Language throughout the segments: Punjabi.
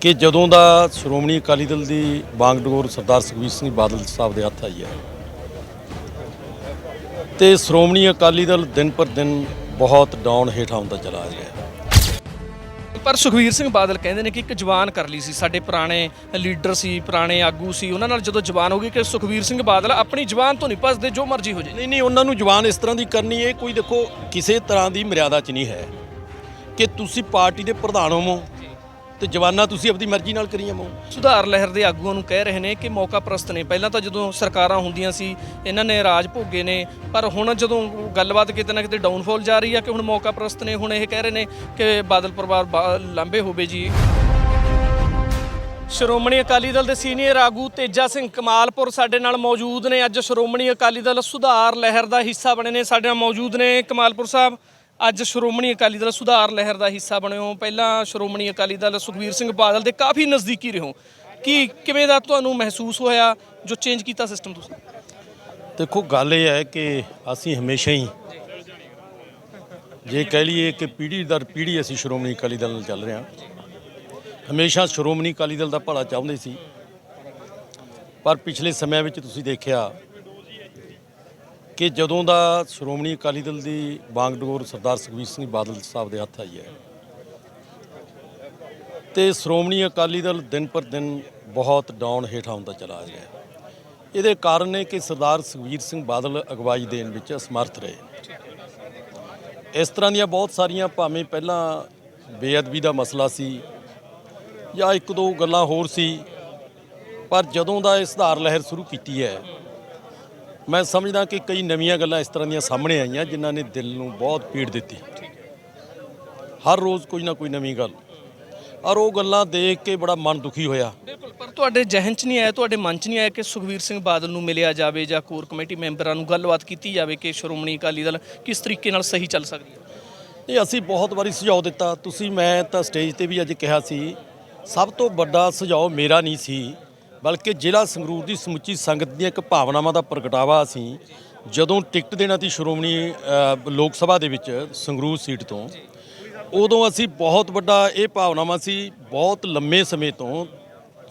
ਕਿ ਜਦੋਂ ਦਾ ਸ਼੍ਰੋਮਣੀ ਅਕਾਲੀ ਦਲ ਦੀ ਬਾਗਡੋਰ ਸਰਦਾਰ ਸੁਖਬੀਰ ਸਿੰਘ ਬਾਦਲ ਸਾਹਿਬ ਦੇ ਹੱਥ ਆਈ ਹੈ ਤੇ ਸ਼੍ਰੋਮਣੀ ਅਕਾਲੀ ਦਲ ਦਿਨ ਪਰ ਦਿਨ ਬਹੁਤ ਡਾਊਨ ਹੇਠਾਂ ਹੁੰਦਾ ਚਲਾ ਰਿਹਾ ਹੈ। ਪਰ ਸੁਖਵੀਰ ਸਿੰਘ ਬਾਦਲ ਕਹਿੰਦੇ ਨੇ ਕਿ ਇੱਕ ਜਵਾਨ ਕਰ ਲਈ ਸੀ ਸਾਡੇ ਪੁਰਾਣੇ ਲੀਡਰ ਸੀ ਪੁਰਾਣੇ ਆਗੂ ਸੀ ਉਹਨਾਂ ਨਾਲ ਜਦੋਂ ਜਵਾਨ ਹੋ ਗਈ ਕਿ ਸੁਖਵੀਰ ਸਿੰਘ ਬਾਦਲ ਆਪਣੀ ਜਵਾਨ ਤੋਂ ਨਹੀਂ ਭੱਜਦੇ ਜੋ ਮਰਜ਼ੀ ਹੋ ਜੇ ਨਹੀਂ ਨਹੀਂ ਉਹਨਾਂ ਨੂੰ ਜਵਾਨ ਇਸ ਤਰ੍ਹਾਂ ਦੀ ਕਰਨੀ ਇਹ ਕੋਈ ਦੇਖੋ ਕਿਸੇ ਤਰ੍ਹਾਂ ਦੀ ਮਰਿਆਦਾ 'ਚ ਨਹੀਂ ਹੈ ਕਿ ਤੁਸੀਂ ਪਾਰਟੀ ਦੇ ਪ੍ਰਧਾਨ ਹੋਵੋ ਤੇ ਜਵਾਨਾਂ ਤੁਸੀਂ ਆਪਣੀ ਮਰਜ਼ੀ ਨਾਲ ਕਰੀ ਜਾਵੋ ਸੁਧਾਰ ਲਹਿਰ ਦੇ ਆਗੂਆਂ ਨੂੰ ਕਹਿ ਰਹੇ ਨੇ ਕਿ ਮੌਕਾ ਪ੍ਰਸਤ ਨੇ। ਪਹਿਲਾਂ ਤਾਂ ਜਦੋਂ ਸਰਕਾਰਾਂ ਹੁੰਦੀਆਂ ਸੀ, ਇਹਨਾਂ ਨੇ ਰਾਜ ਭੋਗੇ ਨੇ, ਪਰ ਹੁਣ ਜਦੋਂ ਗੱਲਬਾਤ ਕਿਤੇ ਨਾ ਕਿਤੇ ਡਾਊਨਫਾਲ ਜਾ ਰਹੀ ਆ ਕਿ ਹੁਣ ਮੌਕਾ ਪ੍ਰਸਤ ਨੇ, ਹੁਣ ਇਹ ਕਹਿ ਰਹੇ ਨੇ ਕਿ ਬਾਦਲ ਪਰਿਵਾਰ ਬਾ- ਲਾਂਭੇ ਹੋਵੇ ਜੀ। ਸ਼੍ਰੋਮਣੀ ਅਕਾਲੀ ਦਲ ਦੇ ਸੀਨੀਅਰ ਆਗੂ ਤੇਜਾ ਸਿੰਘ ਕਮਾਲਪੁਰ ਸਾਡੇ ਨਾਲ ਮੌਜੂਦ ਨੇ। ਅੱਜ ਸ਼੍ਰੋਮਣੀ ਅਕਾਲੀ ਦਲ ਸੁਧਾਰ ਲਹਿਰ ਦਾ ਹਿੱਸਾ ਬਣੇ ਨੇ, ਸਾਡੇ ਨਾਲ ਮੌਜੂਦ ਨੇ ਕਮਾਲਪੁਰ ਸਾਹਿਬ। ਅੱਜ ਸ਼੍ਰੋਮਣੀ ਅਕਾਲੀ ਦਲ ਸੁਧਾਰ ਲਹਿਰ ਦਾ ਹਿੱਸਾ ਬਣੇ ਹੋ ਪਹਿਲਾਂ ਸ਼੍ਰੋਮਣੀ ਅਕਾਲੀ ਦਲ ਸੁਖਵੀਰ ਸਿੰਘ ਬਾਦਲ ਦੇ ਕਾਫੀ ਨਜ਼ਦੀਕੀ ਰਹੇ। ਹੋ ਕੀ, ਕਿਵੇਂ ਦਾ ਤੁਹਾਨੂੰ ਮਹਿਸੂਸ ਹੋਇਆ? ਜੋ ਚੇਂਜ ਕੀਤਾ ਸਿਸਟਮ ਤੁਸੀਂ? ਦੇਖੋ, ਗੱਲ ਇਹ ਹੈ ਕਿ ਅਸੀਂ ਹਮੇਸ਼ਾ ਹੀ ਜੇ ਕਹਿ ਲਈਏ ਕਿ ਪੀੜ੍ਹੀ ਦਰ ਪੀੜ੍ਹੀ ਅਸੀਂ ਸ਼੍ਰੋਮਣੀ ਅਕਾਲੀ ਦਲ ਨਾਲ ਚੱਲ ਰਹੇ ਹਾਂ। ਹਮੇਸ਼ਾ ਸ਼੍ਰੋਮਣੀ ਅਕਾਲੀ ਦਲ ਦਾ ਭਲਾ ਚਾਹੁੰਦੇ ਸੀ। ਪਰ ਪਿਛਲੇ ਸਮਿਆਂ ਵਿੱਚ ਤੁਸੀਂ ਦੇਖਿਆ ਕਿ ਜਦੋਂ ਦਾ ਸ਼੍ਰੋਮਣੀ ਅਕਾਲੀ ਦਲ ਦੀ ਬਾਗਡੋਰ ਸਰਦਾਰ ਸੁਖਬੀਰ ਸਿੰਘ ਬਾਦਲ ਸਾਹਿਬ ਦੇ ਹੱਥ ਆਈ ਹੈ, ਤੇ ਸ਼੍ਰੋਮਣੀ ਅਕਾਲੀ ਦਲ ਦਿਨ ਪਰ ਦਿਨ ਬਹੁਤ ਡਾਊਨ ਹੇਠਾਂ ਹੁੰਦਾ ਚਲਾ ਰਿਹਾ ਇਹਦੇ ਕਾਰਨ ਨੇ ਕਿ ਸਰਦਾਰ ਸੁਖਬੀਰ ਸਿੰਘ ਬਾਦਲ ਅਗਵਾਈ ਦੇਣ ਵਿੱਚ ਅਸਮਰਥ ਰਹੇ ਇਸ ਤਰ੍ਹਾਂ ਦੀਆਂ ਬਹੁਤ ਸਾਰੀਆਂ ਭਾਵੇਂ ਪਹਿਲਾਂ ਬੇਅਦਬੀ ਦਾ ਮਸਲਾ ਸੀ ਜਾਂ ਇੱਕ ਦੋ ਗੱਲਾਂ ਹੋਰ ਸੀ, ਪਰ ਜਦੋਂ ਦਾ ਇਹ ਸੁਧਾਰ ਲਹਿਰ ਸ਼ੁਰੂ ਕੀਤੀ ਹੈ ਮੈਂ ਸਮਝਦਾ ਕਿ ਕਈ ਨਵੀਆਂ ਗੱਲਾਂ ਇਸ ਤਰ੍ਹਾਂ ਦੀਆਂ ਸਾਹਮਣੇ ਆਈਆਂ ਜਿਨ੍ਹਾਂ ਨੇ ਦਿਲ ਨੂੰ ਬਹੁਤ ਪੀੜ ਦਿੱਤੀ। ਹਰ ਰੋਜ਼ ਕੋਈ ਨਾ ਕੋਈ ਨਵੀਂ ਗੱਲ। ਔਰ ਉਹ ਗੱਲਾਂ ਦੇਖ ਕੇ ਬੜਾ ਮਨ ਦੁਖੀ ਹੋਇਆ। ਬਿਲਕੁਲ ਪਰ ਤੁਹਾਡੇ ਜ਼ਿਹਨ 'ਚ ਨਹੀਂ ਆਇਆ ਤੁਹਾਡੇ ਮਨ 'ਚ ਨਹੀਂ ਆਇਆ ਕਿ ਸੁਖਵੀਰ ਸਿੰਘ ਬਾਦਲ ਨੂੰ ਮਿਲਿਆ ਜਾਵੇ ਜਾਂ ਕੋਰ ਕਮੇਟੀ ਮੈਂਬਰਾਂ ਨੂੰ ਗੱਲਬਾਤ ਕੀਤੀ ਜਾਵੇ ਕਿ ਸ਼੍ਰੋਮਣੀ ਅਕਾਲੀ ਦਲ ਕਿਸ ਤਰੀਕੇ ਨਾਲ ਸਹੀ ਚੱਲ ਸਕਦੀ ਹੈ? ਇਹ ਅਸੀਂ ਬਹੁਤ ਵਾਰੀ ਸੁਝਾਅ ਦਿੱਤਾ। ਤੁਸੀਂ ਮੈਂ ਤਾਂ ਸਟੇਜ ਤੇ ਵੀ ਅੱਜ ਕਿਹਾ ਸੀ ਸਭ ਤੋਂ ਵੱਡਾ ਸੁਝਾਅ ਮੇਰਾ ਨਹੀਂ ਸੀ ਬਲਕਿ ਜ਼ਿਲ੍ਹਾ ਸੰਗਰੂਰ ਦੀ ਸਮੁੱਚੀ ਸੰਗਤ ਦੀਆਂ ਇੱਕ ਭਾਵਨਾਵਾਂ ਦਾ ਪ੍ਰਗਟਾਵਾ ਅਸੀਂ ਜਦੋਂ ਟਿਕਟ ਦੇਣਾ ਸੀ ਸ਼੍ਰੋਮਣੀ ਲੋਕ ਸਭਾ ਦੇ ਵਿੱਚ ਸੰਗਰੂਰ ਸੀਟ ਤੋਂ, ਉਦੋਂ ਅਸੀਂ ਬਹੁਤ ਵੱਡਾ ਇਹ ਭਾਵਨਾਵਾਂ ਸੀ, ਬਹੁਤ ਲੰਮੇ ਸਮੇਂ ਤੋਂ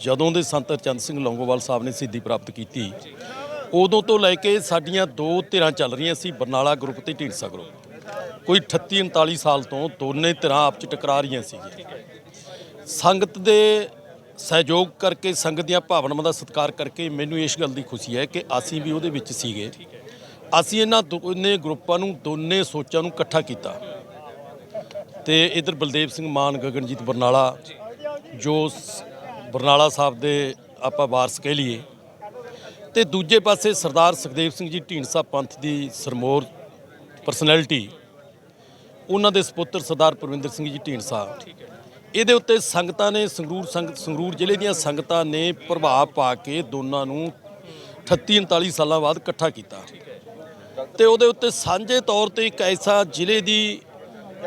ਜਦੋਂ ਦੇ ਸੰਤ ਚੰਦ ਸਿੰਘ ਲੌਂਗੋਵਾਲ ਸਾਹਿਬ ਨੇ ਸਿੱਧੀ ਪ੍ਰਾਪਤ ਕੀਤੀ, ਉਦੋਂ ਤੋਂ ਲੈ ਕੇ ਸਾਡੀਆਂ ਦੋ ਧਿਰਾਂ ਚੱਲ ਰਹੀਆਂ ਸੀ ਬਰਨਾਲਾ ਗਰੁੱਪ ਤੇ ਢੀਂਡਸਾ ਗਰੁੱਪ। ਕੋਈ 38 39 ਸਾਲ ਤੋਂ ਦੋਨੇ ਧਿਰਾਂ ਆਪ ਚ ਟਕਰਾ ਰਹੀਆਂ ਸੀ ਸੰਗਤ ਦੇ ਸਹਿਯੋਗ ਕਰਕੇ ਸੰਗਤ ਦੀਆਂ ਭਾਵਨਾਵਾਂ ਦਾ ਸਤਿਕਾਰ ਕਰਕੇ ਮੈਨੂੰ ਇਸ ਗੱਲ ਦੀ ਖੁਸ਼ੀ ਹੈ ਕਿ ਅਸੀਂ ਵੀ ਉਹਦੇ ਵਿੱਚ ਸੀਗੇ। ਅਸੀਂ ਇਹਨਾਂ ਦੋਨੇ ਗਰੁੱਪਾਂ ਨੂੰ, ਦੋਨੇ ਸੋਚਾਂ ਨੂੰ ਇਕੱਠਾ ਕੀਤਾ। ਤੇ ਇਧਰ ਬਲਦੇਵ ਸਿੰਘ ਮਾਨ, ਗਗਨਜੀਤ ਬਰਨਾਲਾ, ਜੋ ਬਰਨਾਲਾ ਸਾਹਿਬ ਦੇ ਆਪਾਂ ਵਾਰਸ ਕਹਿ ਲਈਏ। ਤੇ ਦੂਜੇ ਪਾਸੇ ਸਰਦਾਰ ਸੁਖਦੇਵ ਸਿੰਘ ਜੀ, ਢੀਂਡਸਾ ਪੰਥ ਦੀ ਸਰਮੋਰ ਪਰਸਨੈਲਿਟੀ ਉਹਨਾਂ ਦੇ ਸੁਪੁੱਤਰ ਸਰਦਾਰ ਪ੍ਰਵਿੰਦਰ ਸਿੰਘ ਜੀ, ਢੀਂਡਸਾ। ਇਹਦੇ ਉੱਤੇ ਸੰਗਤਾਂ ਨੇ, ਸੰਗਰੂਰ ਸੰਗਤ ਸੰਗਰੂਰ ਜ਼ਿਲ੍ਹੇ ਦੀਆਂ ਸੰਗਤਾਂ ਨੇ ਪ੍ਰਭਾਵ ਪਾ ਕੇ ਦੋਨਾਂ ਨੂੰ 38 39 ਸਾਲਾਂ ਬਾਅਦ ਇਕੱਠਾ ਕੀਤਾ। ਤੇ ਉਹਦੇ ਉੱਤੇ ਸਾਂਝੇ ਤੌਰ ਤੇ ਇੱਕ ਐਸਾ ਜ਼ਿਲ੍ਹੇ ਦੀ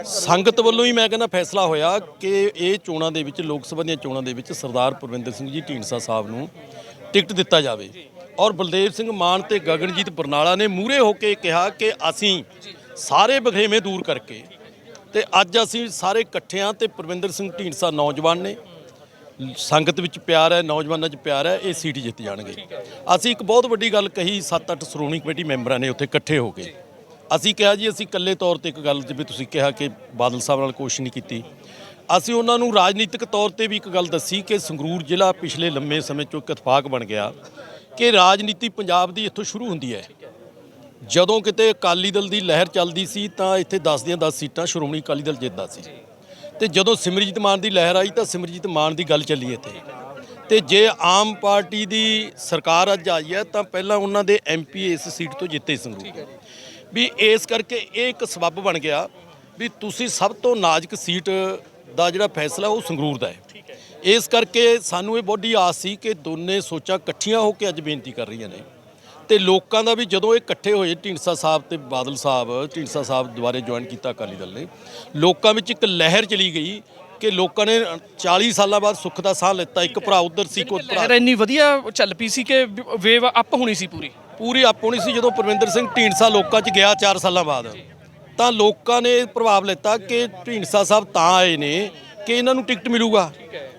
ਸੰਗਤ ਵੱਲੋਂ ਹੀ ਮੈਂ ਕਹਿੰਦਾ ਫੈਸਲਾ ਹੋਇਆ ਕਿ ਇਹ ਚੋਣਾਂ ਦੇ ਵਿੱਚ, ਲੋਕ ਸਭਾ ਦੀਆਂ ਚੋਣਾਂ ਦੇ ਵਿੱਚ ਸਰਦਾਰ ਪਰਵਿੰਦਰ ਸਿੰਘ ਜੀ, ਢੀਂਡਸਾ ਸਾਹਿਬ ਨੂੰ ਟਿਕਟ ਦਿੱਤਾ ਜਾਵੇ। ਔਰ ਬਲਦੇਵ ਸਿੰਘ ਮਾਨ ਤੇ ਗਗਨਜੀਤ ਬਰਨਾਲਾ ਨੇ ਮੂਹਰੇ ਹੋ ਕੇ ਕਿਹਾ ਕਿ ਅਸੀਂ ਸਾਰੇ ਬਖੇਵੇਂ ਦੂਰ ਕਰਕੇ ਤੇ ਅੱਜ ਅਸੀਂ ਸਾਰੇ ਇਕੱਠੇ ਹਾਂ ਤੇ ਪ੍ਰਵਿੰਦਰ ਸਿੰਘ ਢੀਂਡਸਾ ਨੌਜਵਾਨ ਨੇ। ਸੰਗਤ ਵਿੱਚ ਪਿਆਰ ਹੈ, ਨੌਜਵਾਨਾਂ 'ਚ ਪਿਆਰ ਹੈ, ਇਹ ਸੀਟ ਜਿੱਤ ਜਾਣਗੇ। ਅਸੀਂ ਇੱਕ ਬਹੁਤ ਵੱਡੀ ਗੱਲ ਕਹੀ 7-8 ਸ਼੍ਰੋਮਣੀ ਕਮੇਟੀ ਮੈਂਬਰਾਂ ਨੇ ਉੱਥੇ ਇਕੱਠੇ ਹੋ ਕੇ। ਅਸੀਂ ਕਿਹਾ ਜੀ, ਅਸੀਂ ਇਕੱਲੇ ਤੌਰ ਤੇ ਇੱਕ ਗੱਲ ਜਿਵੇਂ ਤੁਸੀਂ ਕਿਹਾ ਕਿ ਬਾਦਲ ਸਾਹਿਬ ਨਾਲ ਕੋਸ਼ਿਸ਼ ਨਹੀਂ ਕੀਤੀ। ਅਸੀਂ ਉਹਨਾਂ ਨੂੰ ਰਾਜਨੀਤਿਕ ਤੌਰ ਤੇ ਵੀ ਇੱਕ ਗੱਲ ਦੱਸੀ ਕਿ ਸੰਗਰੂਰ ਜ਼ਿਲ੍ਹਾ ਪਿਛਲੇ ਲੰਮੇ ਸਮੇਂ ਚੋਂ ਇੱਕ ਇਤਫਾਕ ਬਣ ਗਿਆ ਕਿ ਰਾਜਨੀਤੀ ਪੰਜਾਬ ਦੀ ਇੱਥੋਂ ਸ਼ੁਰੂ ਹੁੰਦੀ ਹੈ। ਜਦੋਂ ਕਿਤੇ ਅਕਾਲੀ ਦਲ ਦੀ ਲਹਿਰ ਚੱਲਦੀ ਸੀ ਤਾਂ ਇੱਥੇ 10 ਦੀਆਂ 10 ਸੀਟਾਂ ਸ਼੍ਰੋਮਣੀ ਅਕਾਲੀ ਦਲ ਜਿੱਤਦਾ ਸੀ। ਤੇ ਜਦੋਂ ਸਿਮਰਜੀਤ ਮਾਨ ਦੀ ਲਹਿਰ ਆਈ ਤਾਂ ਸਿਮਰਜੀਤ ਮਾਨ ਦੀ ਗੱਲ ਚੱਲੀ ਇੱਥੇ। ਤੇ ਜੇ ਆਮ ਪਾਰਟੀ ਦੀ ਸਰਕਾਰ ਅੱਜ ਆਈ ਹੈ ਤਾਂ ਪਹਿਲਾਂ ਉਹਨਾਂ ਦੇ ਐਮਪੀ ਇਸ ਸੀਟ ਤੋਂ ਜਿੱਤੇ ਸੰਗਰੂਰ। ਵੀ ਇਸ ਕਰਕੇ ਇਹ ਇੱਕ ਸਬੱਬ ਬਣ ਗਿਆ ਵੀ ਤੁਸੀਂ ਸਭ ਤੋਂ ਨਾਜ਼ੁਕ ਸੀਟ ਦਾ ਜਿਹੜਾ ਫੈਸਲਾ ਉਹ ਸੰਗਰੂਰ ਦਾ ਹੈ। ਇਸ ਕਰਕੇ ਸਾਨੂੰ ਇਹ ਬੋਡੀ ਆਸ ਸੀ ਕਿ ਦੋਨੇ ਸੋਚਾਂ ਇਕੱਠੀਆਂ ਹੋ ਕੇ ਅੱਜ ਬੇਨਤੀ ਕਰ ਰਹੀਆਂ ਨੇ। ਤੇ ਲੋਕਾਂ ਦਾ ਵੀ ਜਦੋਂ ਇਹ ਇਕੱਠੇ ਹੋਏ ਢੀਂਡਸਾ ਸਾਹਿਬ ਤੇ ਬਾਦਲ ਸਾਹਿਬ ਢੀਂਡਸਾ ਸਾਹਿਬ ਦੁਬਾਰੇ ਜੁਆਇਨ ਕੀਤਾ ਅਕਾਲੀ ਦਲ ਨੇ ਲੋਕਾਂ ਵਿੱਚ ਇੱਕ ਲਹਿਰ ਚਲੀ ਗਈ ਕਿ ਲੋਕਾਂ ਨੇ 40 ਸਾਲਾਂ ਬਾਅਦ ਸੁੱਖ ਦਾ ਸਾਹ ਲਿੱਤਾ ਇੱਕ ਭਰਾ ਉਧਰ ਸੀ ਕੋਈ ਭਰਾ ਲਹਿਰ ਇੰਨੀ ਵਧੀਆ ਚੱਲ ਪਈ ਸੀ ਕਿ ਵੇਵ ਅਪ ਹੋਣੀ ਸੀ ਪੂਰੀ। ਪੂਰੀ ਆਪੋਣੀ ਸੀ ਜਦੋਂ ਪਰਵਿੰਦਰ ਸਿੰਘ ਢੀਂਡਸਾ ਲੋਕਾਂ 'ਚ ਗਿਆ 4 ਸਾਲਾਂ ਬਾਅਦ। ਤਾਂ ਲੋਕਾਂ ਨੇ ਪ੍ਰਭਾਵ ਲਿੱਤਾ ਕਿ ਢੀਂਡਸਾ ਸਾਹਿਬ ਤਾਂ ਆਏ ਨੇ ਕਿ ਇਹਨਾਂ ਨੂੰ ਟਿਕਟ ਮਿਲੂਗਾ।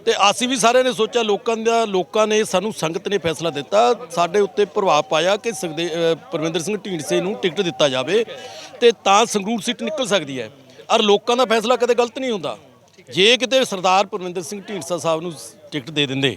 ਤੇ ਅਸੀਂ ਵੀ ਸਾਰਿਆਂ ਨੇ ਸੋਚਿਆ, ਲੋਕਾਂ ਦਾ, ਲੋਕਾਂ ਨੇ ਸਾਨੂੰ ਸੰਗਤ ਨੇ ਫੈਸਲਾ ਦਿੱਤਾ। ਸਾਡੇ ਉੱਤੇ ਪ੍ਰਭਾਵ ਪਾਇਆ ਕਿ ਸੁਖਦੇ ਪਰਮਿੰਦਰ ਸਿੰਘ ਢੀਂਡਸੇ ਨੂੰ ਟਿਕਟ ਦਿੱਤਾ ਜਾਵੇ ਤੇ ਤਾਂ ਸੰਗਰੂਰ ਸੀਟ ਨਿਕਲ ਸਕਦੀ ਹੈ। ਔਰ ਲੋਕਾਂ ਦਾ ਫੈਸਲਾ ਕਦੇ ਗਲਤ ਨਹੀਂ ਹੁੰਦਾ। ਜੇ ਕਿਤੇ ਸਰਦਾਰ ਪਰਮਿੰਦਰ ਸਿੰਘ ਢੀਂਡਸਾ ਸਾਹਿਬ ਨੂੰ ਟਿਕਟ ਦੇ ਦਿੰਦੇ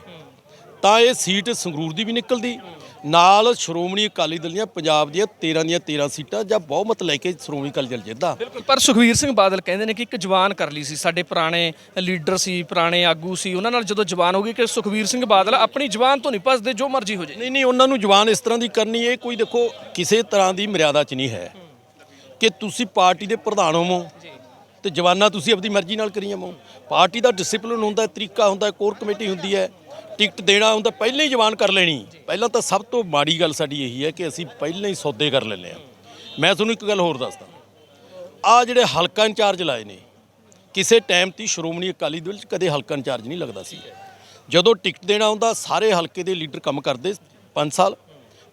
ਤਾਂ ਇਹ ਸੀਟ ਸੰਗਰੂਰ ਦੀ ਵੀ ਨਿਕਲਦੀ। ਨਾਲ ਸ਼੍ਰੋਮਣੀ ਅਕਾਲੀ ਦਲ ਦੀਆਂ ਪੰਜਾਬ ਦੀਆਂ 13 ਦੀਆਂ 13 ਸੀਟਾਂ ਜਾਂ ਬਹੁਮਤ ਲੈ ਕੇ ਸ਼੍ਰੋਮਣੀ ਅਕਾਲੀ ਦਲ ਜਿੱਤਦਾ। ਪਰ ਸੁਖਵੀਰ ਸਿੰਘ ਬਾਦਲ ਕਹਿੰਦੇ ਨੇ ਕਿ ਇੱਕ ਜਵਾਨ ਕਰ ਲਈ ਸੀ। ਸਾਡੇ ਪੁਰਾਣੇ ਲੀਡਰ ਸੀ ਪੁਰਾਣੇ ਆਗੂ ਸੀ ਉਹਨਾਂ ਨਾਲ ਜਦੋਂ ਜਵਾਨ ਹੋ ਗਈ ਕਿ ਸੁਖਵੀਰ ਸਿੰਘ ਬਾਦਲ ਆਪਣੀ ਜਵਾਨ ਤੋਂ ਨਹੀਂ ਭੱਜਦੇ ਜੋ ਮਰਜ਼ੀ ਹੋ ਜੇ ਨਹੀਂ ਨਹੀਂ ਉਹਨਾਂ ਨੂੰ ਜਵਾਨ ਇਸ ਤਰ੍ਹਾਂ ਦੀ ਕਰਨੀ ਇਹ ਕੋਈ ਦੇਖੋ ਕਿਸੇ ਤਰ੍ਹਾਂ ਦੀ ਮਰਿਆਦਾ 'ਚ ਨਹੀਂ ਹੈ। ਕਿ ਤੁਸੀਂ ਪਾਰਟੀ ਦੇ ਪ੍ਰਧਾਨ ਹੋਵੋ ਤੇ ਜਵਾਨਾਂ ਤੁਸੀਂ ਆਪਣੀ ਮਰਜ਼ੀ ਨਾਲ ਕਰੀ ਜਾਵੋ ਪਾਰਟੀ ਦਾ ਡਿਸਪਲਿਨ ਹੁੰਦਾ ਤਰੀਕਾ ਹੁੰਦਾ ਕੋਰ ਕਮੇਟੀ ਹੁੰਦੀ ਹੈ। ਟਿਕਟ ਦੇਣਾ ਹੁੰਦਾ, ਪਹਿਲਾਂ ਹੀ ਜਵਾਨ ਕਰ ਲੈਣੀ। ਪਹਿਲਾਂ ਤਾਂ ਸਭ ਤੋਂ ਮਾੜੀ ਗੱਲ ਸਾਡੀ ਇਹੀ ਹੈ ਕਿ ਅਸੀਂ ਪਹਿਲਾਂ ਹੀ ਸੌਦੇ ਕਰ ਲੈਂਦੇ ਆ ਮੈਂ ਤੁਹਾਨੂੰ ਇੱਕ ਗੱਲ ਹੋਰ ਦੱਸਦਾ। ਆ ਜਿਹੜੇ ਹਲਕਾ ਇੰਚਾਰਜ ਲਾਏ ਨੇ, ਕਿਸੇ ਟਾਈਮ ਤੇ ਸ਼੍ਰੋਮਣੀ ਅਕਾਲੀ ਦਲ 'ਚ ਕਦੇ ਹਲਕਾ ਇੰਚਾਰਜ ਨਹੀਂ ਲੱਗਦਾ ਸੀ। ਜਦੋਂ ਟਿਕਟ ਦੇਣਾ ਹੁੰਦਾ, ਸਾਰੇ ਹਲਕੇ ਦੇ ਲੀਡਰ ਕੰਮ ਕਰਦੇ 5 ਸਾਲ।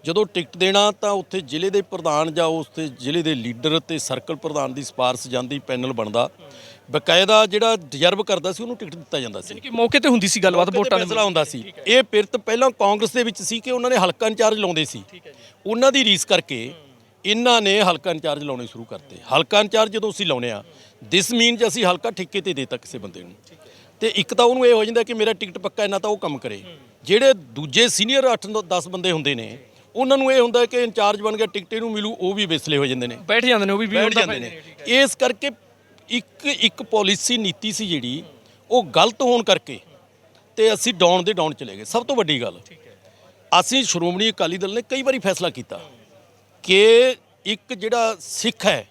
ਜਦੋਂ ਟਿਕਟ ਦੇਣਾ ਤਾਂ ਉੱਥੇ ਜ਼ਿਲ੍ਹੇ ਦੇ ਪ੍ਰਧਾਨ ਜਾਂ ਉਸ ਤੇ ਜ਼ਿਲ੍ਹੇ ਦੇ ਲੀਡਰ ਤੇ ਸਰਕਲ ਪ੍ਰਧਾਨ ਦੀ ਸਿਫਾਰਿਸ਼ ਜਾਂਦੀ ਪੈਨਲ ਬਣਦਾ। ਬਕਾਇਦਾ ਜਿਹੜਾ ਡਿਜ਼ਰਵ ਕਰਦਾ ਸੀ ਉਹਨੂੰ ਟਿਕਟ ਦਿੱਤਾ ਜਾਂਦਾ ਸੀ। ਕਿ ਮੌਕੇ ਤੇ ਹੁੰਦੀ ਸੀ ਗੱਲਬਾਤ ਵੋਟਾਂ ਦੇ ਫੈਸਲਾ ਹੁੰਦਾ ਸੀ। ਇਹ ਪਿਰਤ ਪਹਿਲਾਂ ਕਾਂਗਰਸ ਦੇ ਵਿੱਚ ਸੀ ਕਿ ਉਹਨਾਂ ਨੇ ਹਲਕਾ ਇੰਚਾਰਜ ਲਾਉਂਦੇ ਸੀ। ਉਹਨਾਂ ਦੀ ਰੀਸ ਕਰਕੇ ਇਹਨਾਂ ਨੇ ਹਲਕਾ ਇੰਚਾਰਜ ਲਾਉਣੇ ਸ਼ੁਰੂ ਕਰਤੇ। ਹਲਕਾ ਇੰਚਾਰਜ ਜਦੋਂ ਅਸੀਂ ਲਾਉਨੇ ਆ ਦਿਸ ਮੀਨ ਚ ਅਸੀਂ ਹਲਕਾ ਠੇਕੇ ਤੇ ਦੇਤਾ ਕਿਸੇ ਬੰਦੇ ਨੂੰ। ਤੇ ਇੱਕ ਤਾਂ ਉਹਨੂੰ ਇਹ ਹੋ ਜਾਂਦਾ ਕਿ ਮੇਰਾ ਟਿਕਟ ਪੱਕਾ ਇਹਨਾਂ ਤਾਂ ਉਹ ਕੰਮ ਕਰੇ। ਜਿਹੜੇ ਦੂਜੇ ਸੀਨੀਅਰ 8 10 ਬੰਦੇ ਹੁੰਦੇ ਨੇ ਉਹਨਾਂ ਨੂੰ ਇਹ ਹੁੰਦਾ ਕਿ ਇੰਚਾਰਜ ਬਣ ਗਿਆ ਟਿਕਟ ਇਹਨੂੰ ਮਿਲੂ ਉਹ ਵੀ ਵਿਸਲੇ ਹੋ ਜਾਂਦੇ ਨੇ। ਬੈਠ ਜਾਂਦੇ ਨੇ ਉਹ ਵੀ ਵੀ ਬੈਠ ਜਾਂਦੇ ਨੇ। ਇਸ ਕਰਕੇ ਇੱਕ ਇੱਕ ਪਾਲਿਸੀ ਨੀਤੀ ਸੀ ਜਿਹੜੀ ਉਹ ਗਲਤ ਹੋਣ ਕਰਕੇ ਤੇ ਅਸੀਂ ਡਾਊਨ ਦੇ ਡਾਊਨ ਚਲੇ ਗਏ। ਸਭ ਤੋਂ ਵੱਡੀ ਗੱਲ ਅਸੀਂ ਸ਼੍ਰੋਮਣੀ ਅਕਾਲੀ ਦਲ ਨੇ ਕਈ ਵਾਰੀ ਫੈਸਲਾ ਕੀਤਾ ਕਿ ਇੱਕ ਜਿਹੜਾ ਸਿੱਖ ਹੈ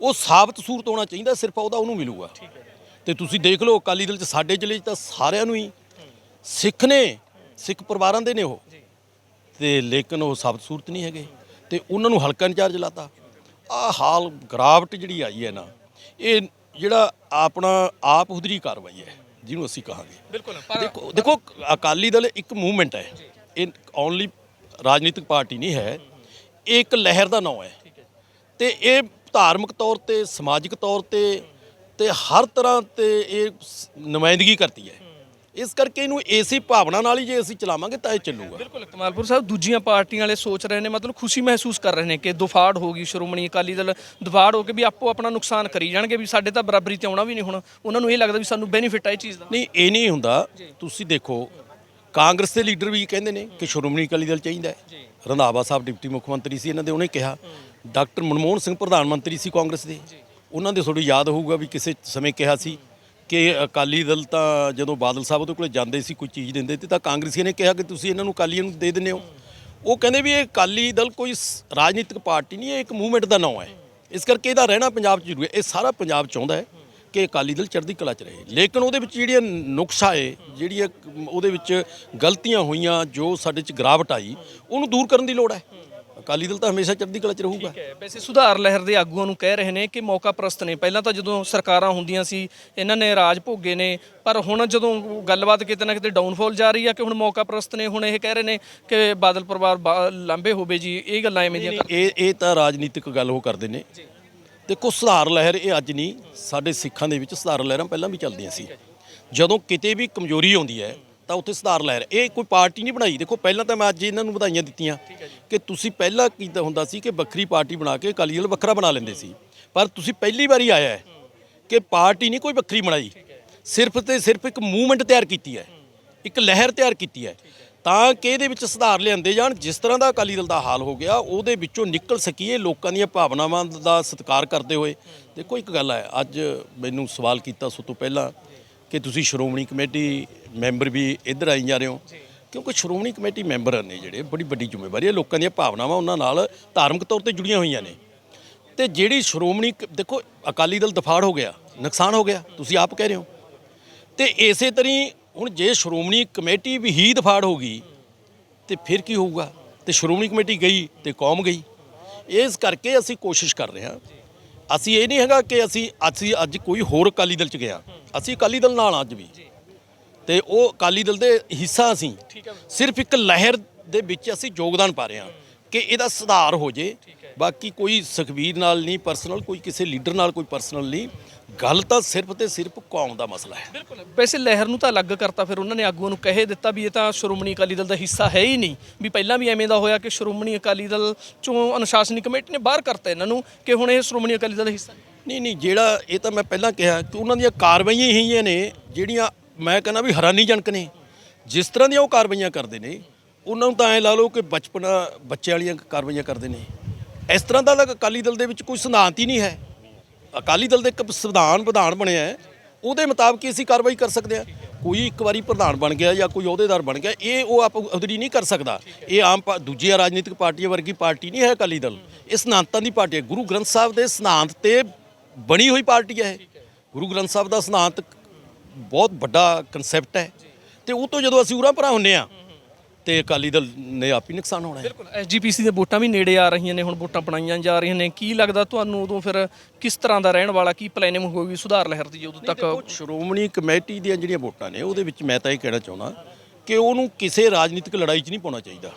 ਉਹ ਸਾਬਤ ਸੂਰਤ ਹੋਣਾ ਚਾਹੀਦਾ ਸਿਰਫ ਉਹਦਾ ਉਹਨੂੰ ਮਿਲੂਗਾ। ਤੇ ਤੁਸੀਂ ਦੇਖ ਲਓ ਅਕਾਲੀ ਦਲ ਚ ਸਾਡੇ ਜ਼ਿਲ੍ਹੇ 'ਚ ਤਾਂ ਸਾਰਿਆਂ ਨੂੰ ਹੀ ਸਿੱਖ ਨੇ ਸਿੱਖ ਪਰਿਵਾਰਾਂ ਦੇ ਨੇ ਉਹ। ਤੇ ਲੇਕਿਨ ਉਹ ਸਾਬਤ ਸੂਰਤ ਨਹੀਂ ਹੈਗੇ ਤੇ ਉਹਨਾਂ ਨੂੰ ਹਲਕਾ ਇੰਚਾਰਜ ਲਾਤਾ। ਆ ਹਾਲ ਗਰਾਵਟ ਜਿਹੜੀ ਆਈ ਹੈ ਨਾ ਇਹ ਜਿਹੜਾ ਆਪਣਾ ਆਪ ਹੁਦਰੀ ਕਾਰਵਾਈ ਹੈ ਜਿਹਨੂੰ ਅਸੀਂ ਕਹਾਂਗੇ। ਬਿਲਕੁਲ ਦੇਖੋ ਦੇਖੋ ਅਕਾਲੀ ਦਲ ਇੱਕ ਮੂਵਮੈਂਟ ਹੈ। ਇਹ ਓਨਲੀ ਰਾਜਨੀਤਿਕ ਪਾਰਟੀ ਨਹੀਂ ਹੈ। ਇਹ ਇੱਕ ਲਹਿਰ ਦਾ ਨਾਮ ਹੈ। ਤੇ ਇਹ ਧਾਰਮਿਕ ਤੌਰ ਤੇ ਸਮਾਜਿਕ ਤੌਰ ਤੇ ਤੇ ਹਰ ਤਰ੍ਹਾਂ ਤੇ ਇਹ ਨੁਮਾਇੰਦਗੀ ਕਰਦੀ ਹੈ। ਇਸ ਕਰਕੇ ਇਹਨੂੰ ਏਸੀ ਭਾਵਨਾ ਨਾਲ ਹੀ ਜੇ ਅਸੀਂ ਚਲਾਵਾਂਗੇ ਤਾਂ ਇਹ ਚੱਲੂਗਾ। ਬਿਲਕੁਲ ਕਮਾਲਪੁਰ ਸਾਹਿਬ ਦੂਜੀਆਂ ਪਾਰਟੀਆਂ ਵਾਲੇ ਸੋਚ ਰਹੇ ਨੇ ਮਤਲਬ ਖੁਸ਼ੀ ਮਹਿਸੂਸ ਕਰ ਰਹੇ ਨੇ ਕਿ ਦੁਫਾੜ ਹੋ ਗਈ ਸ਼੍ਰੋਮਣੀ ਅਕਾਲੀ ਦਲ ਦੁਫਾੜ ਹੋ ਕੇ ਵੀ ਆਪੋ ਆਪਣਾ ਨੁਕਸਾਨ ਕਰੀ ਜਾਣਗੇ ਵੀ ਸਾਡੇ ਤਾਂ ਬਰਾਬਰੀ ਤੇ ਆਉਣਾ ਵੀ ਨਹੀਂ ਹੁਣ। ਉਹਨਾਂ ਨੂੰ ਇਹ ਲੱਗਦਾ ਵੀ ਸਾਨੂੰ ਬੈਨੀਫਿਟ ਆ ਇਹ ਚੀਜ਼ ਦਾ। ਨਹੀਂ ਇਹ ਨਹੀਂ ਹੁੰਦਾ। ਤੁਸੀਂ ਦੇਖੋ ਕਾਂਗਰਸ ਦੇ ਲੀਡਰ ਵੀ ਕਹਿੰਦੇ ਨੇ ਕਿ ਸ਼੍ਰੋਮਣੀ ਅਕਾਲੀ ਦਲ ਚਾਹੀਦਾ ਹੈ। ਰੰਧਾਵਾ ਸਾਹਿਬ ਡਿਪਟੀ ਮੁੱਖ ਮੰਤਰੀ ਸੀ ਇਹਨਾਂ ਦੇ ਉਹਨੇ ਕਿਹਾ। ਡਾਕਟਰ ਮਨਮੋਹਨ ਸਿੰਘ ਪ੍ਰਧਾਨ ਮੰਤਰੀ ਸੀ ਕਾਂਗਰਸ ਦੇ। ਉਹਨਾਂ ਦੇ ਤੁਹਾਨੂੰ ਯਾਦ ਹੋਊਗਾ ਵੀ ਕਿਸੇ ਸਮੇਂ ਕਿਹਾ ਸੀ ਕਿ ਅਕਾਲੀ ਦਲ ਤਾਂ ਜਦੋਂ ਬਾਦਲ ਸਾਹਿਬ ਉਹਦੇ ਕੋਲੇ ਜਾਂਦੇ ਸੀ ਕੋਈ ਚੀਜ਼ ਦਿੰਦੇ ਤੇ ਤਾਂ ਕਾਂਗਰਸੀਆਂ ਨੇ ਕਿਹਾ ਕਿ ਤੁਸੀਂ ਇਹਨਾਂ ਨੂੰ ਅਕਾਲੀਆਂ ਨੂੰ ਦੇ ਦਿੰਦੇ ਹੋ। ਉਹ ਕਹਿੰਦੇ ਵੀ ਇਹ ਅਕਾਲੀ ਦਲ ਕੋਈ ਸ- ਰਾਜਨੀਤਿਕ ਪਾਰਟੀ ਨਹੀਂ, ਇਹ ਇੱਕ ਮੂਵਮੈਂਟ ਦਾ ਨਾਮ ਹੈ। ਇਸ ਕਰਕੇ ਇਹਦਾ ਰਹਿਣਾ ਪੰਜਾਬ 'ਚ ਜ਼ਰੂਰੀ ਹੈ। ਇਹ ਸਾਰਾ ਪੰਜਾਬ ਚਾਹੁੰਦਾ ਹੈ ਕਿ ਅਕਾਲੀ ਦਲ ਚੜ੍ਹਦੀ ਕਲਾ 'ਚ ਰਹੇ। ਲੇਕਿਨ ਉਹਦੇ ਵਿੱਚ ਜਿਹੜੀਆਂ ਨੁਕਸਾ ਹੈ ਜਿਹੜੀਆਂ ਉਹਦੇ ਵਿੱਚ ਗਲਤੀਆਂ ਹੋਈਆਂ, ਜੋ ਸਾਡੇ 'ਚ ਗਿਰਾਵਟ ਆਈ, ਉਹਨੂੰ ਦੂਰ ਕਰਨ ਦੀ ਲੋੜ ਹੈ। ਅਕਾਲੀ ਦਲ ਤਾਂ ਹਮੇਸ਼ਾ ਚੜ੍ਹਦੀ ਕਲਾ 'ਚ ਰਹੂਗਾ। ਵੈਸੇ ਸੁਧਾਰ ਲਹਿਰ ਦੇ ਆਗੂਆਂ ਨੂੰ ਕਹਿ ਰਹੇ ਨੇ ਕਿ ਮੌਕਾ ਪ੍ਰਸਤ ਨੇ। ਪਹਿਲਾਂ ਤਾਂ ਜਦੋਂ ਸਰਕਾਰਾਂ ਹੁੰਦੀਆਂ ਸੀ ਇਹਨਾਂ ਨੇ ਰਾਜ ਭੋਗੇ ਨੇ ਪਰ ਹੁਣ ਜਦੋਂ ਗੱਲਬਾਤ ਕਿਤੇ ਨਾ ਕਿਤੇ ਡਾਊਨਫਾਲ ਜਾ ਰਹੀ ਆ ਕਿ ਹੁਣ ਮੌਕਾ ਪ੍ਰਸਤ ਨੇ ਹੁਣ ਇਹ ਕਹਿ ਰਹੇ ਨੇ ਕਿ ਬਾਦਲ ਪਰਿਵਾਰ ਬਾ- ਲਾਂਭੇ ਹੋਵੇ ਜੀ ਇਹ ਗੱਲਾਂ ਐਵੇਂ ਦੀਆਂ ਇਹ ਇਹ ਤਾਂ ਰਾਜਨੀਤਿਕ ਗੱਲ ਉਹ ਕਰਦੇ ਨੇ। ਦੇਖੋ ਸੁਧਾਰ ਲਹਿਰ ਇਹ ਅੱਜ ਨਹੀਂ ਸਾਡੇ ਸਿੱਖਾਂ ਦੇ ਵਿੱਚ ਸੁਧਾਰ ਲਹਿਰਾਂ ਪਹਿਲਾਂ ਵੀ ਚੱਲਦੀਆਂ ਸੀ। ਜਦੋਂ ਕਿਤੇ ਵੀ ਕਮਜ਼ੋਰੀ ਆਉਂਦੀ ਹੈ ਤਾਂ ਉੱਥੇ ਸੁਧਾਰ ਲਹਿਰ ਇਹ ਕੋਈ ਪਾਰਟੀ ਨਹੀਂ ਬਣਾਈ। ਦੇਖੋ ਪਹਿਲਾਂ ਤਾਂ ਮੈਂ ਅੱਜ ਇਹਨਾਂ ਨੂੰ ਵਧਾਈਆਂ ਦਿੱਤੀਆਂ ਕਿ ਤੁਸੀਂ ਪਹਿਲਾਂ ਕੀਤਾ ਹੁੰਦਾ ਸੀ ਕਿ ਵੱਖਰੀ ਪਾਰਟੀ ਬਣਾ ਕੇ ਅਕਾਲੀ ਦਲ ਵੱਖਰਾ ਬਣਾ ਲੈਂਦੇ ਸੀ। ਪਰ ਤੁਸੀਂ ਪਹਿਲੀ ਵਾਰੀ ਆਇਆ ਹੈ ਕਿ ਪਾਰਟੀ ਨਹੀਂ ਕੋਈ ਵੱਖਰੀ ਬਣਾਈ। ਸਿਰਫ ਤੇ ਸਿਰਫ ਇੱਕ ਮੂਵਮੈਂਟ ਤਿਆਰ ਕੀਤੀ ਹੈ। ਇੱਕ ਲਹਿਰ ਤਿਆਰ ਕੀਤੀ ਹੈ। ਤਾਂ ਕਿ ਇਹਦੇ ਵਿੱਚ ਸੁਧਾਰ ਲਿਆਂਦੇ ਜਾਣ। ਜਿਸ ਤਰ੍ਹਾਂ ਦਾ ਅਕਾਲੀ ਦਲ ਦਾ ਹਾਲ ਹੋ ਗਿਆ ਉਹਦੇ ਵਿੱਚੋਂ ਨਿਕਲ ਸਕੀਏ ਲੋਕਾਂ ਦੀਆਂ ਭਾਵਨਾਵਾਂ ਦਾ ਸਤਿਕਾਰ ਕਰਦੇ ਹੋਏ। ਦੇਖੋ ਇੱਕ ਗੱਲ ਹੈ ਅੱਜ ਮੈਨੂੰ ਸਵਾਲ ਕੀਤਾ ਸੋ ਤੋਂ ਪਹਿਲਾਂ ਕਿ ਤੁਸੀਂ ਸ਼੍ਰੋਮਣੀ ਕਮੇਟੀ ਮੈਂਬਰ ਵੀ ਇੱਧਰ ਆਈ ਜਾ ਰਹੇ ਹੋ। ਕਿਉਂਕਿ ਸ਼੍ਰੋਮਣੀ ਕਮੇਟੀ ਮੈਂਬਰ ਨੇ ਜਿਹੜੇ ਬੜੀ ਵੱਡੀ ਜ਼ਿੰਮੇਵਾਰੀ ਹੈ ਲੋਕਾਂ ਦੀਆਂ ਭਾਵਨਾਵਾਂ ਉਹਨਾਂ ਨਾਲ ਧਾਰਮਿਕ ਤੌਰ ਤੇ ਜੁੜੀਆਂ ਹੋਈਆਂ ਨੇ। ਤੇ ਜਿਹੜੀ ਸ਼੍ਰੋਮਣੀ ਦੇਖੋ ਅਕਾਲੀ ਦਲ ਦਫਾੜ ਹੋ ਗਿਆ ਨੁਕਸਾਨ ਹੋ ਗਿਆ ਤੁਸੀਂ ਆਪ ਕਹਿ ਰਹੇ ਹੋ। ਤੇ ਇਸੇ ਤਰੀ ਹੁਣ ਜੇ ਸ਼੍ਰੋਮਣੀ ਕਮੇਟੀ ਵੀ ਹੀ ਦਫਾੜ ਹੋ ਗਈ ਤੇ ਫਿਰ ਕੀ ਹੋਊਗਾ? ਤੇ ਸ਼੍ਰੋਮਣੀ ਕਮੇਟੀ ਗਈ ਤੇ ਕੌਮ ਗਈ। ਇਸ ਕਰਕੇ ਅਸੀਂ ਕੋਸ਼ਿਸ਼ ਕਰ ਰਹੇ ਹਾਂ ਅਸੀਂ ਇਹ ਨਹੀਂ ਹੈਗਾ ਕਿ ਅਸੀਂ ਅਸੀਂ ਅੱਜ ਕੋਈ ਹੋਰ ਅਕਾਲੀ ਦਲ ਚ ਗਿਆ। ਅਸੀਂ ਅਕਾਲੀ ਦਲ ਨਾਲ ਹਾਂ ਅੱਜ ਵੀ। ਤੇ ਉਹ ਅਕਾਲੀ ਦਲ ਦੇ ਹਿੱਸਾ ਅਸੀਂ। ਸਿਰਫ ਇੱਕ ਲਹਿਰ ਦੇ ਵਿੱਚ ਅਸੀਂ ਯੋਗਦਾਨ ਪਾ ਰਹੇ ਹਾਂ। ਕਿ ਇਹਦਾ ਸੁਧਾਰ ਹੋ ਜੇ। ਬਾਕੀ ਕੋਈ ਸੁਖਬੀਰ ਨਾਲ ਨਹੀਂ ਪਰਸਨਲ ਕੋਈ ਕਿਸੇ ਲੀਡਰ ਨਾਲ ਕੋਈ ਪਰਸਨਲ ਨਹੀਂ। ਗੱਲ ਤਾਂ ਸਿਰਫ ਤੇ ਸਿਰਫ ਕੌਮ ਦਾ ਮਸਲਾ ਹੈ। ਬਿਲਕੁਲ। ਵੈਸੇ ਲਹਿਰ ਨੂੰ ਤਾਂ ਅਲੱਗ ਕਰਤਾ ਫਿਰ ਉਹਨਾਂ ਨੇ ਆਗੂਆਂ ਨੂੰ ਕਹੇ ਦਿੱਤਾ ਵੀ ਇਹ ਤਾਂ ਸ਼੍ਰੋਮਣੀ ਅਕਾਲੀ ਦਲ ਦਾ ਹਿੱਸਾ ਹੈ ਹੀ ਨਹੀਂ। ਵੀ ਪਹਿਲਾਂ ਵੀ ਐਵੇਂ ਦਾ ਹੋਇਆ ਕਿ ਸ਼੍ਰੋਮਣੀ ਅਕਾਲੀ ਦਲ ਚੋਂ ਅਨੁਸ਼ਾਸਨੀ ਕਮੇਟੀ ਨੇ ਬਾਹਰ ਕਰਤਾ ਇਹਨਾਂ ਨੂੰ ਕਿ ਹੁਣ ਇਹ ਸ਼੍ਰੋਮਣੀ ਅਕਾਲੀ ਦਲ ਦਾ ਹਿੱਸਾ ਨਹੀਂ। ਨਹੀਂ ਜਿਹੜਾ ਇਹ ਤਾਂ ਮੈਂ ਪਹਿਲਾਂ ਕਿਹਾ ਕਿ ਉਹਨਾਂ ਦੀਆਂ ਕਾਰਵਾਈਆਂ ਹੀ ਨੇ ਜਿਹੜੀਆਂ ਮੈਂ ਕਹਿੰਦਾ ਵੀ ਹੈਰਾਨੀਜਨਕ ਨੇ। ਜਿਸ ਤਰ੍ਹਾਂ ਦੀਆਂ ਉਹ ਕਾਰਵਾਈਆਂ ਕਰਦੇ ਨੇ ਉਹਨਾਂ ਨੂੰ ਤਾਂ ਐ ਲਾ ਲਓ ਕਿ ਬਚਪਨ ਬੱਚੇ ਵਾਲੀਆਂ ਕਾਰਵਾਈਆਂ ਕਰਦੇ ਨੇ। ਇਸ ਤਰ੍ਹਾਂ ਦਾ ਤਾਂ ਅਕਾਲੀ ਦਲ ਦੇ ਵਿੱਚ ਕੋਈ ਸਿਧਾਂਤ ਹੀ ਨਹੀਂ ਹੈ। ਅਕਾਲੀ ਦਲ ਦੇ ਇੱਕ ਸੰਵਿਧਾਨ ਵਿਧਾਨ ਬਣਿਆ ਹੈ, ਉਹਦੇ ਮੁਤਾਬਕ ਹੀ ਅਸੀਂ ਕਾਰਵਾਈ ਕਰ ਸਕਦੇ ਹਾਂ। ਕੋਈ ਇੱਕ ਵਾਰੀ ਪ੍ਰਧਾਨ ਬਣ ਗਿਆ ਜਾਂ ਕੋਈ ਅਹੁਦੇਦਾਰ ਬਣ ਗਿਆ, ਇਹ ਉਹ ਆਪ ਅਹੁਦਰੀ ਨਹੀਂ ਕਰ ਸਕਦਾ। ਇਹ ਆਮ ਪਾ- ਦੂਜੀਆਂ ਰਾਜਨੀਤਿਕ ਪਾਰਟੀਆਂ ਵਰਗੀ ਪਾਰਟੀ ਨਹੀਂ ਹੈ ਅਕਾਲੀ ਦਲ। ਇਹ ਸਿਧਾਂਤਾਂ ਦੀ ਪਾਰਟੀ ਹੈ। ਗੁਰੂ ਗ੍ਰੰਥ ਸਾਹਿਬ ਦੇ ਸਿਧਾਂਤ ਤੇ ਬਣੀ ਹੋਈ ਪਾਰਟੀ ਹੈ ਗੁਰੂ ਗ੍ਰੰਥ ਸਾਹਿਬ ਦਾ ਸਿਧਾਂਤ ਬਹੁਤ ਵੱਡਾ ਕਨਸੈਪਟ ਹੈ। ਤੇ ਉਹ ਤੋਂ ਜਦੋਂ ਅਸੀਂ ਉਰਾਂ ਪਰਾਂ ਹੁੰਨੇ ਆ ਤੇ ਅਕਾਲੀ ਦਲ ਨੇ ਆਪ ਹੀ ਨੁਕਸਾਨ ਹੋਣਾ ਹੈ। ਬਿਲਕੁਲ ਐਸਜੀਪੀਸੀ ਦੇ ਵੋਟਾਂ ਵੀ ਨੇੜੇ ਆ ਰਹੀਆਂ ਨੇ ਹੁਣ ਵੋਟਾਂ ਬਣਾਈਆਂ ਜਾ ਰਹੀਆਂ ਨੇ। ਕੀ ਲੱਗਦਾ ਤੁਹਾਨੂੰ ਉਦੋਂ ਫਿਰ ਕਿਸ ਤਰ੍ਹਾਂ ਦਾ ਰਹਿਣ ਵਾਲਾ ਕੀ ਪਲੈਨਿੰਗ ਹੋਊਗੀ ਸੁਧਾਰ ਲਹਿਰ ਦੀ ਉਦੋਂ ਤੱਕ? ਸ਼੍ਰੋਮਣੀ ਕਮੇਟੀ ਦੀਆਂ ਜਿਹੜੀਆਂ ਵੋਟਾਂ ਨੇ ਉਹਦੇ ਵਿੱਚ ਮੈਂ ਤਾਂ ਇਹ ਕਹਿਣਾ ਚਾਹੁੰਦਾ ਕਿ ਉਹਨੂੰ ਕਿਸੇ ਰਾਜਨੀਤਿਕ ਲੜਾਈ 'ਚ ਨਹੀਂ ਪਾਉਣਾ ਚਾਹੀਦਾ।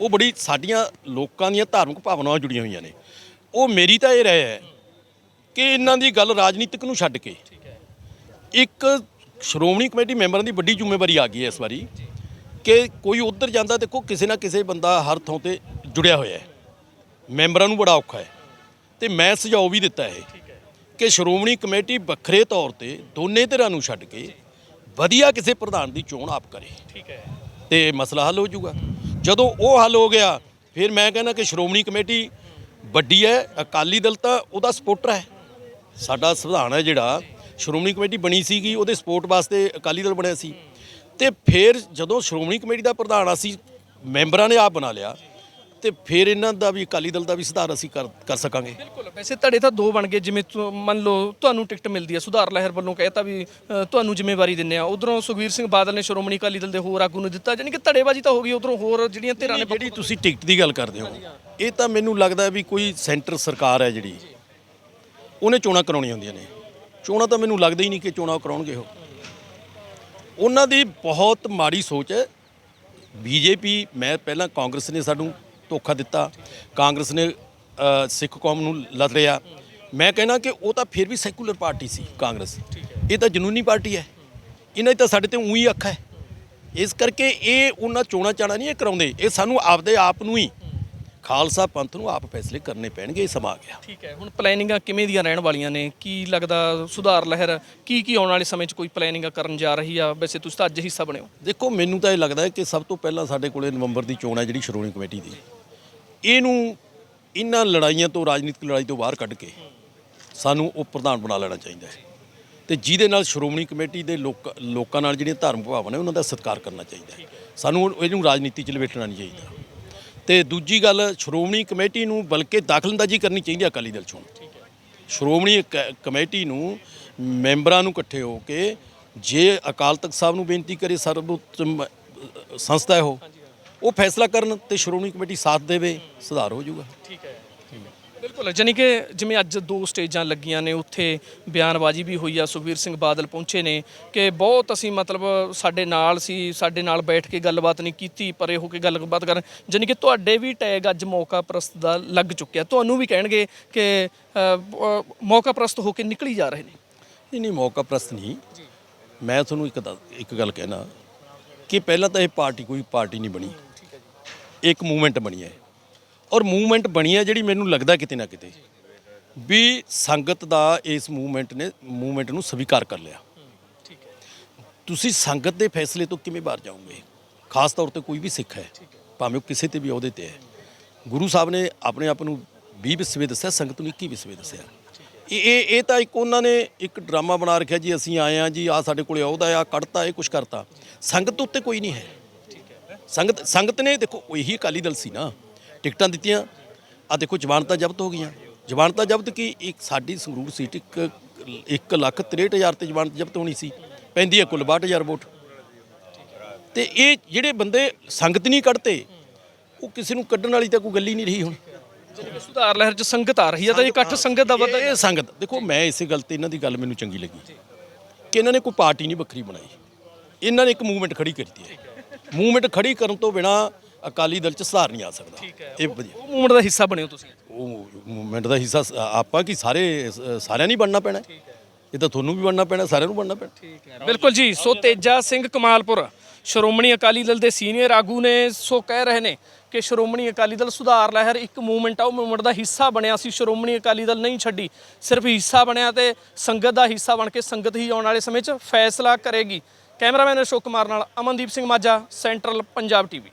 ਉਹ ਬੜੀ ਸਾਡੀਆਂ ਲੋਕਾਂ ਦੀਆਂ ਧਾਰਮਿਕ ਭਾਵਨਾਵਾਂ ਜੁੜੀਆਂ ਹੋਈਆਂ ਨੇ। ਉਹ ਮੇਰੀ ਤਾਂ ਇਹ ਰਾਏ ਹੈ ਕਿ ਇਹਨਾਂ ਦੀ ਗੱਲ ਰਾਜਨੀਤਿਕ ਨੂੰ ਛੱਡ ਕੇ। ਇੱਕ ਸ਼੍ਰੋਮਣੀ ਕਮੇਟੀ ਮੈਂਬਰਾਂ ਦੀ ਵੱਡੀ ਜ਼ਿੰਮੇਵਾਰੀ ਆ ਗਈ ਹੈ ਇਸ ਵਾਰੀ। ਕਿ ਕੋਈ ਉੱਧਰ ਜਾਂਦਾ ਦੇਖੋ ਕਿਸੇ ਨਾ ਕਿਸੇ ਬੰਦਾ ਹਰ ਥਾਂ ਤੇ ਜੁੜਿਆ ਹੋਇਆ ਹੈ। ਮੈਂਬਰਾਂ ਨੂੰ ਬੜਾ ਔਖਾ ਹੈ। ਤੇ ਮੈਂ ਸੁਝਾਅ ਵੀ ਦਿੱਤਾ ਹੈ ਕਿ ਸ਼੍ਰੋਮਣੀ ਕਮੇਟੀ ਵੱਖਰੇ ਤੌਰ ਤੇ ਦੋਨੇ ਧਿਰਾਂ ਨੂੰ ਛੱਡ ਕੇ ਵਧੀਆ ਕਿਸੇ ਪ੍ਰਧਾਨ ਦੀ ਚੋਣ ਆਪ ਕਰੇ। ਠੀਕ ਹੈ। ਤੇ ਮਸਲਾ ਹੱਲ ਹੋ ਜਾਊਗਾ। ਜਦੋਂ ਉਹ ਹੱਲ ਹੋ ਗਿਆ ਫਿਰ ਮੈਂ ਕਹਿੰਦਾ ਕਿ ਸ਼੍ਰੋਮਣੀ ਕਮੇਟੀ ਵੱਡੀ ਹੈ ਅਕਾਲੀ ਦਲ ਤਾਂ ਉਹਦਾ ਸਪੋਰਟਰ ਹੈ। ਸਾਡਾ ਸੰਵਿਧਾਨ ਹੈ ਜਿਹੜਾ ਸ਼੍ਰੋਮਣੀ ਕਮੇਟੀ ਬਣੀ ਸੀਗੀ ਉਹਦੇ ਸਪੋਰਟ ਵਾਸਤੇ ਅਕਾਲੀ ਦਲ ਬਣਿਆ ਸੀ। ਤੇ ਫਿਰ ਜਦੋਂ ਸ਼੍ਰੋਮਣੀ ਕਮੇਟੀ ਦਾ ਪ੍ਰਧਾਨ ਅਸੀਂ ਮੈਂਬਰਾਂ ਨੇ ਆਪ ਬਣਾ ਲਿਆ ਤੇ ਫਿਰ ਇਹਨਾਂ ਦਾ ਵੀ ਅਕਾਲੀ ਦਲ ਦਾ ਵੀ ਸੁਧਾਰ ਅਸੀਂ ਕਰ ਕਰ ਸਕਾਂਗੇ। ਬਿਲਕੁਲ ਵੈਸੇ ਧੜੇ ਤਾਂ ਦੋ ਬਣ ਗਏ ਜਿਵੇਂ ਮੰਨ ਲਓ ਤੁਹਾਨੂੰ ਟਿਕਟ ਮਿਲਦੀ ਹੈ ਸੁਧਾਰ ਲਹਿਰ ਵੱਲੋਂ ਕਹਿਤਾ ਵੀ ਤੁਹਾਨੂੰ ਜ਼ਿੰਮੇਵਾਰੀ ਦਿੰਨੇ ਆ। ਉਧਰੋਂ ਸੁਖਵੀਰ ਸਿੰਘ ਬਾਦਲ ਨੇ ਸ਼੍ਰੋਮਣੀ ਅਕਾਲੀ ਦਲ ਦੇ ਹੋਰ ਆਗੂ ਨੂੰ ਦਿੱਤਾ ਜਾਨੀ ਕਿ ਧੜੇਬਾਜ਼ੀ ਤਾਂ ਹੋ ਗਈ ਉਧਰੋਂ ਹੋਰ ਜਿਹੜੀਆਂ ਧਿਰਾਂ ਨੇ ਜਿਹੜੀ ਤੁਸੀਂ ਟਿਕਟ ਦੀ ਗੱਲ ਕਰਦੇ ਹੋ ਇਹ ਤਾਂ ਮੈਨੂੰ ਲੱਗਦਾ ਵੀ ਕੋਈ ਸੈਂਟਰ ਸਰਕਾਰ ਹੈ ਜਿਹੜੀ ਉਹਨੇ ਚੋਣਾਂ ਕਰਾਉਣੀਆਂ ਹੁੰਦੀਆਂ ਨੇ। ਚੋਣਾਂ ਤਾਂ ਮੈਨੂੰ ਲੱਗਦਾ ਹੀ ਨਹੀਂ ਕਿ ਚੋਣਾਂ ਕਰਾਉਣਗੇ ਉਹ। ਉਹਨਾਂ ਦੀ ਬਹੁਤ ਮਾੜੀ ਸੋਚ ਹੈ। ਬੀਜੇਪੀ, ਮੈਂ ਪਹਿਲਾਂ ਕਾਂਗਰਸ ਨੇ ਸਾਨੂੰ ਧੋਖਾ ਦਿੱਤਾ। ਕਾਂਗਰਸ ਨੇ ਸਿੱਖ ਕੌਮ ਨੂੰ ਲਤੜਿਆ ਮੈਂ ਕਹਿੰਦਾ ਕਿ ਉਹ ਤਾਂ ਫਿਰ ਵੀ ਸੈਕੂਲਰ ਪਾਰਟੀ ਸੀ ਕਾਂਗਰਸ। ਇਹ ਤਾਂ ਜਨੂਨੀ ਪਾਰਟੀ ਹੈ। ਇਹਨਾਂ ਦੀ ਤਾਂ ਸਾਡੇ ਤੇ ਉਹੀ ਅੱਖ ਹੈ। ਇਸ ਕਰਕੇ ਇਹ ਉਹਨਾਂ ਚੋਣਾਂ ਚਾਣਾ ਨਹੀਂ ਇਹ ਕਰਾਉਂਦੇ। ਇਹ ਸਾਨੂੰ ਆਪਦੇ ਆਪ ਨੂੰ ਹੀ ਖਾਲਸਾ ਪੰਥ ਨੂੰ ਆਪ ਫੈਸਲੇ ਕਰਨੇ ਪੈਣਗੇ ਇਹ ਸਮਾਂ ਆ ਗਿਆ। ਠੀਕ ਹੈ ਹੁਣ ਪਲੈਨਿੰਗਾਂ ਕਿਵੇਂ ਦੀਆਂ ਰਹਿਣ ਵਾਲੀਆਂ ਨੇ? ਕੀ ਲੱਗਦਾ ਸੁਧਾਰ ਲਹਿਰ ਕੀ ਕੀ ਆਉਣ ਵਾਲੇ ਸਮੇਂ 'ਚ ਕੋਈ ਪਲੈਨਿੰਗਾਂ ਕਰਨ ਜਾ ਰਹੀ ਆ? ਵੈਸੇ ਤੁਸੀਂ ਤਾਂ ਅੱਜ ਹਿੱਸਾ ਬਣੇ ਹੋ ਦੇਖੋ ਮੈਨੂੰ ਤਾਂ ਇਹ ਲੱਗਦਾ ਹੈ ਕਿ ਸਭ ਤੋਂ ਪਹਿਲਾਂ ਸਾਡੇ ਕੋਲੇ ਨਵੰਬਰ ਦੀ ਚੋਣ ਹੈ ਜਿਹੜੀ ਸ਼੍ਰੋਮਣੀ ਕਮੇਟੀ ਦੀ। ਇਹਨੂੰ ਇਹਨਾਂ ਲੜਾਈਆਂ ਤੋਂ ਰਾਜਨੀਤਿਕ ਲੜਾਈ ਤੋਂ ਬਾਹਰ ਕੱਢ ਕੇ ਸਾਨੂੰ ਉਹ ਪ੍ਰਧਾਨ ਬਣਾ ਲੈਣਾ ਚਾਹੀਦਾ ਹੈ। ਤੇ ਜਿਹਦੇ ਨਾਲ ਸ਼੍ਰੋਮਣੀ ਕਮੇਟੀ ਦੇ ਲੋਕ ਲੋਕਾਂ ਨਾਲ ਜਿਹੜੀਆਂ ਧਾਰਮਿਕ ਭਾਵਨਾ ਉਹਨਾਂ ਦਾ ਸਤਿਕਾਰ ਕਰਨਾ ਚਾਹੀਦਾ ਹੈ। ਸਾਨੂੰ ਇਹਨੂੰ ਰਾਜਨੀਤੀ 'ਚ ਲਵੇਟਣਾ ਨਹੀਂ ਚਾਹੀਦਾ। ਤੇ ਦੂਜੀ ਗੱਲ ਸ਼੍ਰੋਮਣੀ ਕਮੇਟੀ ਨੂੰ ਬਲਕਿ ਦਖਲਅੰਦਾਜ਼ੀ ਕਰਨੀ ਚਾਹੀਦੀ ਹੈ ਅਕਾਲੀ ਦਲ 'ਚੋਂ। ਸ਼੍ਰੋਮਣੀ ਕਮੇਟੀ ਨੂੰ ਮੈਂਬਰਾਂ ਨੂੰ ਇਕੱਠੇ ਹੋ ਕੇ ਜੇ ਅਕਾਲ ਤਖਤ ਸਾਹਿਬ ਨੂੰ ਬੇਨਤੀ ਕਰੇ ਸਰਵਉੱਚ ਸੰਸਥਾ ਹੈ। ਉਹ ਉਹ ਫੈਸਲਾ ਕਰਨ ਤੇ ਸ਼੍ਰੋਮਣੀ ਕਮੇਟੀ ਸਾਥ ਦੇਵੇ ਸੁਧਾਰ ਹੋ ਜਾਊਗਾ। ਠੀਕ ਹੈ। ਬਿਲਕੁਲ ਜਾਨੀ ਕਿ ਜਿਵੇਂ ਅੱਜ ਦੋ ਸਟੇਜਾਂ ਲੱਗੀਆਂ ਨੇ ਉੱਥੇ ਬਿਆਨਬਾਜ਼ੀ ਵੀ ਹੋਈ ਆ ਸੁਖਵੀਰ ਸਿੰਘ ਬਾਦਲ ਪਹੁੰਚੇ ਨੇ ਕਿ ਬਹੁਤ ਅਸੀਂ ਮਤਲਬ ਸਾਡੇ ਨਾਲ ਸੀ ਸਾਡੇ ਨਾਲ ਬੈਠ ਕੇ ਗੱਲਬਾਤ ਨਹੀਂ ਕੀਤੀ ਪਰੇ ਹੋ ਕੇ ਗੱਲਬਾਤ ਕਰਨ। ਜਾਨੀ ਕਿ ਤੁਹਾਡੇ ਵੀ ਟੈਗ ਅੱਜ ਮੌਕਾ ਪ੍ਰਸਤ ਦਾ ਲੱਗ ਚੁੱਕਿਆ। ਤੁਹਾਨੂੰ ਵੀ ਕਹਿਣਗੇ ਕਿ ਅ, ਮੌਕਾ ਪ੍ਰਸਤ ਹੋ ਕੇ ਨਿਕਲੀ ਜਾ ਰਹੇ ਨੇ। ਨਹੀਂ ਨਹੀਂ ਮੌਕਾ ਪ੍ਰਸਤ ਨਹੀਂ। ਮੈਂ ਤੁਹਾਨੂੰ ਇੱਕ ਦੱਸ- ਇੱਕ ਗੱਲ ਕਹਿਣਾ ਕਿ ਪਹਿਲਾਂ ਤਾਂ ਇਹ ਪਾਰਟੀ ਕੋਈ ਪਾਰਟੀ ਨਹੀਂ ਬਣੀ। ਇੱਕ ਮੂਵਮੈਂਟ ਬਣੀ ਹੈ ਔਰ ਮੂਵਮੈਂਟ ਬਣੀ ਹੈ ਜਿਹੜੀ ਮੈਨੂੰ ਲੱਗਦਾ ਕਿਤੇ ਨਾ ਕਿਤੇ, ਵੀ ਸੰਗਤ ਦਾ ਇਸ ਮੂਵਮੈਂਟ ਨੇ, ਮੂਵਮੈਂਟ ਨੂੰ ਸਵੀਕਾਰ ਕਰ ਲਿਆ। ਠੀਕ ਹੈ ਤੁਸੀਂ ਸੰਗਤ ਦੇ ਫੈਸਲੇ ਤੋਂ ਕਿਵੇਂ ਬਾਹਰ ਜਾਓਗੇ? ਖਾਸ ਤੌਰ ਤੇ ਕੋਈ ਵੀ ਸਿੱਖ ਹੈ, ਭਾਵੇਂ ਉਹ ਕਿਸੇ ਤੇ ਵੀ ਅਹੁਦੇ ਤੇ ਹੈ। ਗੁਰੂ ਸਾਹਿਬ ਨੇ ਆਪਣੇ ਆਪ ਨੂੰ 20 ਵਿਸਵੇ ਦੱਸਿਆ, ਸੰਗਤ ਨੂੰ 21 ਵਿਸਵੇ ਦੱਸਿਆ। ਇਹ ਇਹ ਇਹ ਤਾਂ ਇੱਕ ਉਹਨਾਂ ਨੇ ਇੱਕ ਡਰਾਮਾ ਬਣਾ ਰੱਖਿਆ, ਜੀ ਅਸੀਂ ਆਏ ਆ ਜੀ ਆ ਸਾਡੇ ਕੋਲੇ ਅਹੁਦਾ ਆ, ਕੱਢਤਾ, ਇਹ ਕੁਛ ਕਰਤਾ। ਸੰਗਤ ਉੱਤੇ ਕੋਈ ਨਹੀਂ ਹੈ। ਸੰਗਤ ਸੰਗਤ ਨੇ, ਦੇਖੋ ਇਹੀ ਅਕਾਲੀ ਦਲ ਸੀ ਨਾ। ਟਿਕਟਾਂ ਦਿੱਤੀਆਂ। ਆ ਦੇਖੋ ਜ਼ਮਾਨਤਾਂ ਜ਼ਬਤ ਹੋ ਗਈਆਂ। ਜ਼ਮਾਨਤਾਂ ਜ਼ਬਤ ਕੀ? ਇੱਕ ਸਾਡੀ ਸੰਗਰੂਰ ਸੀਟ ਇੱਕ 1 ਲੱਖ 63000 ਤੇ ਜ਼ਮਾਨਤ ਜ਼ਬਤ ਹੋਣੀ ਸੀ। ਪੈਂਦੀ ਹੈ ਕੁੱਲ 62000 ਵੋਟ। ਤੇ ਇਹ ਜਿਹੜੇ ਬੰਦੇ ਸੰਗਤ ਨਹੀਂ ਕੱਢਤੇ ਉਹ ਕਿਸੇ ਨੂੰ ਕੱਢਣ ਵਾਲੀ ਤਾਂ ਕੋਈ ਗੱਲ ਹੀ ਨਹੀਂ ਰਹੀ ਹੁਣ। ਸੁਧਾਰ ਲਹਿਰ 'ਚ ਸੰਗਤ ਆ ਰਹੀ ਆ ਤਾਂ ਇਹ ਇਕੱਠ ਸੰਗਤ ਦਾ ਵੱਧਦਾ ਇਹ ਸੰਗਤ। ਦੇਖੋ ਮੈਂ ਇਸੇ ਗੱਲ ਤੇ ਇਹਨਾਂ ਦੀ ਗੱਲ ਮੈਨੂੰ ਚੰਗੀ ਲੱਗੀ ਕਿ ਇਹਨਾਂ ਨੇ ਕੋਈ ਪਾਰਟੀ ਨਹੀਂ ਵੱਖਰੀ ਬਣਾਈ। ਇਹਨਾਂ ਨੇ ਇੱਕ ਮੂਵਮੈਂਟ ਖੜੀ ਕੀਤੀ ਹੈ। ਮੂਵਮੈਂਟ ਖੜੀ ਕਰਨ ਤੋਂ ਬਿਨਾ ਅਕਾਲੀ ਦਲ ਚ ਸੁਧਾਰ ਨਹੀਂ ਆ ਸਕਦਾ। ਇਹ ਵਧੀਆ। ਉਹ ਮੂਵਮੈਂਟ ਦਾ ਹਿੱਸਾ ਬਣੇ ਹੋ ਤੁਸੀਂ। ਉਹ ਮੂਵਮੈਂਟ ਦਾ ਹਿੱਸਾ ਸ- ਆਪਾਂ ਕੀ ਸਾਰੇ ਸ- ਸਾਰਿਆਂ ਨਹੀਂ ਬਣਨਾ ਪੈਣਾ। ਇਹ ਤਾਂ ਤੁਹਾਨੂੰ ਵੀ ਬਣਨਾ ਪੈਣਾ ਸਾਰਿਆਂ ਨੂੰ ਬਣਨਾ ਪੈਣਾ। ਠੀਕ ਹੈ। ਬਿਲਕੁਲ ਜੀ। ਸੋ ਤੇਜਾ ਸਿੰਘ ਕਮਾਲਪੁਰ ਸ਼੍ਰੋਮਣੀ ਅਕਾਲੀ ਦਲ ਦੇ ਸੀਨੀਅਰ ਆਗੂ ਨੇ ਸੋ ਕਹਿ ਰਹੇ ਨੇ ਕਿ ਸ਼੍ਰੋਮਣੀ ਅਕਾਲੀ ਦਲ ਸੁਧਾਰ ਲਹਿਰ ਇੱਕ ਮੂਵਮੈਂਟ ਆ ਉਹ ਮੂਵਮੈਂਟ ਦਾ ਹਿੱਸਾ ਬਣਿਆ ਸੀ। ਸ਼੍ਰੋਮਣੀ ਅਕਾਲੀ ਦਲ ਨਹੀਂ ਛੱਡੀ ਸਿਰਫ ਹਿੱਸਾ ਬਣਿਆ ਤੇ ਸੰਗਤ ਦਾ ਹਿੱਸਾ ਬਣ ਕੇ ਸੰਗਤ ਹੀ ਆਉਣ ਵਾਲੇ ਸਮੇਂ 'ਚ ਫੈਸਲਾ ਕਰੇਗੀ। ਕੈਮਰਾਮੈਨ ਅਸ਼ੋਕ ਕੁਮਾਰ ਨਾਲ ਅਮਨਦੀਪ ਸਿੰਘ ਮਾਝਾ ਸੈਂਟਰਲ ਪੰਜਾਬ ਟੀਵੀ।